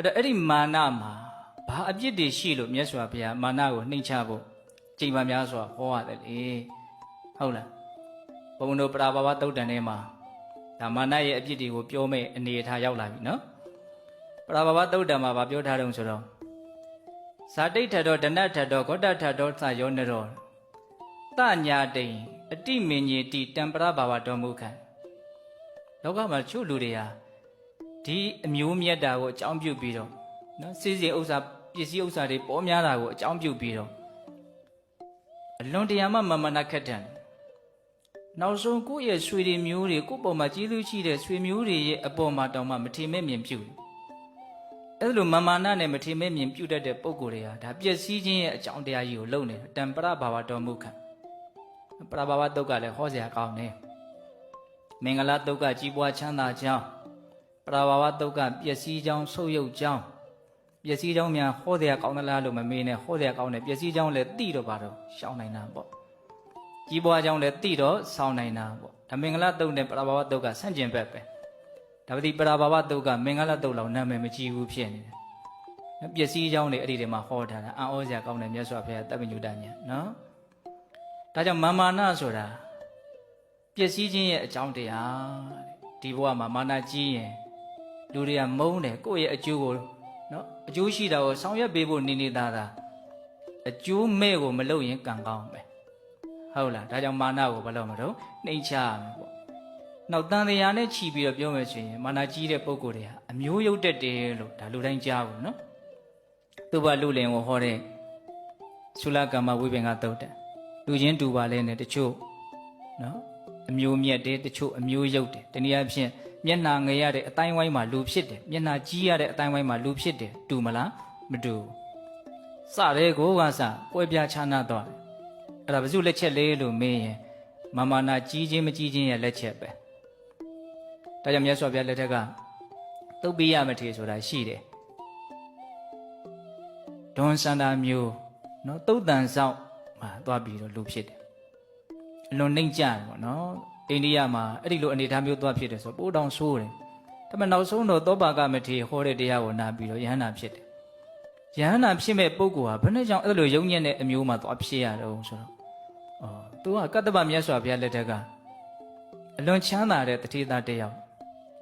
အဲ့တော့အဲ့ဒီမာနမှာဘာအပြစ်တွေရှိလို့မြတ်စွာဘုရားမာနကိုနှိမ်ချဖို့ချိန်ပါများစွာဟောရတယ်လေဟုတ်လားဘုံတို့ပရာဘာဝတုတ်တန်ထဲမှာဒါမာနရဲ့အပြစ်တွေကိုပြောမဲ့အနေအထားရောက်လာပြီနော်ပရာဘာဝတုတ်တန်မှာဗာပြောထားတယ်ဆိုတော့ဇာတိဋ္ဌတောဒနဋ္ဌတောဂောတထတောသယောနရောတညာတိန်အတိမင်ကြီးတိတံပရဘာဝတော်မူခံလောကမှာချို့လူတွေဟာ ဒီအမျိုးမြတ်တာကိုအကြောင်းပြုပြီးတော့နော်စီစဉ်ဥစ္စာပစ္စည်းဥစ္စာတွေပေါ်များတာကိုအကြောင်းပြုပြီးတော့အလွန်တရာမှမမနာခက်တယ်နောက်ဆုံးကိုယ့်ရဲ့ဆွေတွေမျိုးတွေကိုယ့်ပေါ်မှာကြီးလူရှိတဲ့ဆွေမျိုးတွေရဲ့အပေါ်မှာတောင်မှမထင်မဲ့မြင်ပြုတယ်အဲ့လိုမမာနနဲ့မထင်မဲ့မြင်ပြုတတ်တဲ့ပုံကိုယ်တွေဟာဒါပျက်စီးခြင်းရဲ့အကြောင်းတရားကြီးကိုလုံနေတယ်တံပရဘာဝတော်မူခံပရဘာဝတုတ်ကလည်းဟောစရာကောင်းတယ်မင်္ဂလာတုတ်ကကြီးပွားချမ်းသာကြောင်းပ ရဘာဝတုတ်ကပျက်စီးကြောင်းဆုပ်ယုပ်ကြောင်းပျက်စီးကြောင်းများဟောစရာကောင်းသလားလို့မမေးနဲ့ဟောစရာကောင်းတယ်ပျက်စီးကြောင်းလည်းတိတော့ပါတော့ရှောင်းနိုင်တာပေါ့ကြီးပွားကြောင်းလည်းတိတော့ဆောင်းနိုင်တာပေါ့ဒါမင်္ဂလာတုတ်နဲ့ပရဘာဝတုတ်ကဆန့်ကျင်ဘက်ပဲဒါပတိပရဘာဝတုတ်ကမင်္ဂလာတုတ်လောက်နာမည်မကြီးဘူးဖြစ်နေတယ်ပျက်စီးကြောင်းတွေအဲ့ဒီထဲမှာဟောထားတာအံ့ဩစရာကောင်းတယ်မြတ်စွာဘုရားတပ်ပညုတညာနော်ဒါကြောင့်မာမာနဆိုတာပျက်စီးခြင်းရဲ့အကြောင်းတရားတဲ့ဒီဘဝမှာမာနကြီးရင် လူတွေကမုန်းတယ်ကိုယ့်ရဲ့အကျိုးကိုနော်အကျိုးရှိတာကိုဆောင်ရွက်ပေးဖို့နေနေသားသားအကျိုးမဲ့ကိုမလုပ်ရင်ကံကောင်းပဲဟုတ်လားဒါကြောင့်မာနကိုဘယ်လိုမလုပ်နှိမ်ချရမယ်ပေါ့နောက်တန်တရားနဲ့ခြီးပြီးတော့ပြောမယ်ဆိုရင်မာနကြီးတဲ့ပုံကိုယ်တွေဟာအမျိုးရုပ်တက်တယ်လို့ဒါလူတိုင်းကြားဘူးနော်သူ့ဘလူလင်ကိုဟောတဲ့သုလကမ္မဝိပင်ကတုတ်တယ်လူချင်းတူပါလဲနဲ့တချို့နော်အမျိုးမြတ်တယ်တချို့အမျိုးရုပ်တယ်တနည်းအားဖြင့် မျက်နှာငယ်ရတဲ့အတိုင်းဝိုင်းမှာလူဖြစ်တယ်မျက်နှာကြီးရတဲ့အတိုင်းဝိုင်းမှာလူဖြစ်တယ်တူမလားမတူဘူးစတဲ့ကိုကစပွဲပြချနာတော့တယ်အဲ့ဒါဘယ်သူလက်ချက်လေးလို့မေးရင်မမာနာကြီးခြင်းမကြီးခြင်းရဲ့လက်ချက်ပဲဒါကြောင့်မြတ်စွာဘုရားလက်ထက်ကသုတ်ပိယမထေဆိုတာရှိတယ်ဒွန်စန္ဒာမျိုးနော်တုတ်တန်ဆောင်မှာသွားပြီးတော့လူဖြစ်တယ်အလွန်နှိမ့်ကြတယ်ပေါ့နော် အိန္ဒိယမှာအဲ့ဒီလိုအနေအထားမျိုးသွားဖြစ်တယ်ဆိုပိုးတောင်ဆိုးတယ်ဒါပေမဲ့နောက်ဆုံးတော့သောပါကမထေဟောတဲ့တရားကိုနာပြီးတော့ယဟန္တာဖြစ်တယ်ယဟန္တာဖြစ်မဲ့ပုဂ္ဂိုလ်ဟာဘယ်နဲ့ကြောင့်အဲ့လိုယုံညံ့တဲ့အမျိုးမှာသွားဖြစ်ရတော့ဆိုတော့အော်သူကကတ္တပမြတ်စွာဘုရားလက်ထက်ကအလွန်ချမ်းသာတဲ့တတိသားတစ်ယောက်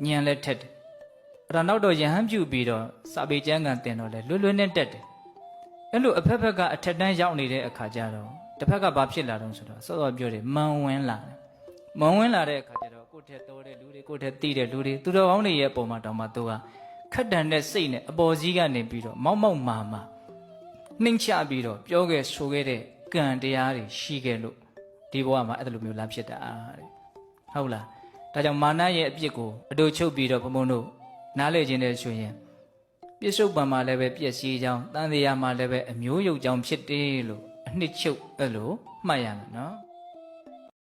ညံလက်ထက်တယ်အဲ့ဒါနောက်တော့ယဟန်ပြုပြီးတော့စာပေကျမ်းကန်တင်တော့လဲလွတ်လွတ်နဲ့တက်တယ်အဲ့လိုအဖက်ဖက်ကအထက်တန်းရောက်နေတဲ့အခါကျတော့တစ်ဖက်ကဘာဖြစ်လာတော့ဆိုတော့စောစောပြောတယ်မန်ဝင်လာတယ် မန်ဝင်လာတဲ့အခါကျတော့ကိုယ့်ထက်တော်တဲ့လူတွေကိုယ့်ထက်တိတဲ့လူတွေသူတော်ကောင်းတွေရဲ့ပုံမှာတောင်မှသူကခက်တန်တဲ့စိတ်နဲ့အပေါ်စီးကနေပြီးတော့မောက်မောက်မာမာနှိမ့်ချပြီးတော့ပြောခဲ့ဆိုခဲ့တဲ့ကံတရားတွေရှိခဲ့လို့ဒီဘဝမှာအဲ့လိုမျိုးလာဖြစ်တာတဲ့ဟုတ်လားဒါကြောင့်မာနရဲ့အပြစ်ကိုအတူချုပ်ပြီးတော့ဘုံဘုံတို့နားလေခြင်းတဲ့ဆိုရင်ပြစ္ဆုတ်ပံမှာလည်းပဲပြည့်စည်ကြောင်းတန်တရားမှာလည်းပဲအမျိုးယုတ်ကြောင်းဖြစ်တယ်လို့အနှစ်ချုပ်အဲ့လိုမှတ်ရမယ်နော်